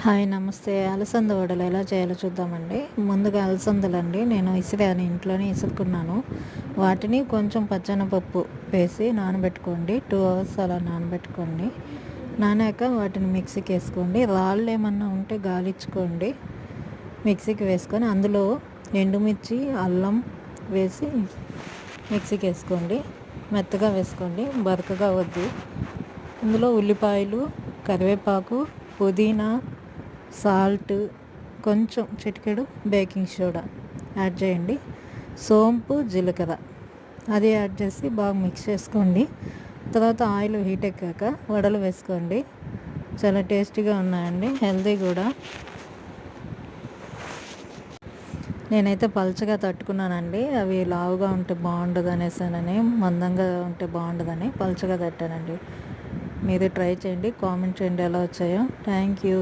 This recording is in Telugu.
హాయ్ నమస్తే. అలసంద వడలు ఎలా చేయాలో చూద్దామండి. ముందుగా అలసందలండి. నేను ఇసిరాను ఇంట్లోనే ఇసుకున్నాను వాటిని కొంచెం పచ్చనపప్పు వేసి నానబెట్టుకోండి. టూ అవర్స్ అలా నానబెట్టుకోండి. నానాక వాటిని మిక్సీకి వేసుకోండి. రాళ్ళు ఏమన్నా ఉంటే గాలిచ్చుకోండి మిక్సీకి వేసుకొని అందులో ఎండుమిర్చి అల్లం వేసి మిక్సీకి వేసుకోండి. మెత్తగా వేసుకోండి. బరకగా వద్దు. ఇందులో ఉల్లిపాయలు కరివేపాకు పుదీనా సాల్ట్ కొంచెం చిటికెడు బేకింగ్ సోడా యాడ్ చేయండి. సోంపు జీలకర్ర అది యాడ్ చేసి బాగా మిక్స్ చేసుకోండి. తర్వాత ఆయిల్ హీట్ ఎక్కాక వడలు వేసుకోండి. చాలా టేస్టీగా ఉన్నాయండి హెల్తీ కూడా. నేనైతే పల్చగా తట్టుకున్నానండి అవి లావుగా ఉంటే బాగుండదు అనేసానని మందంగా ఉంటే బాగుండదని పల్చగా తట్టానండి. మీది ట్రై చేయండి కామెంట్ చేయండి ఎలా వచ్చాయో. Thank you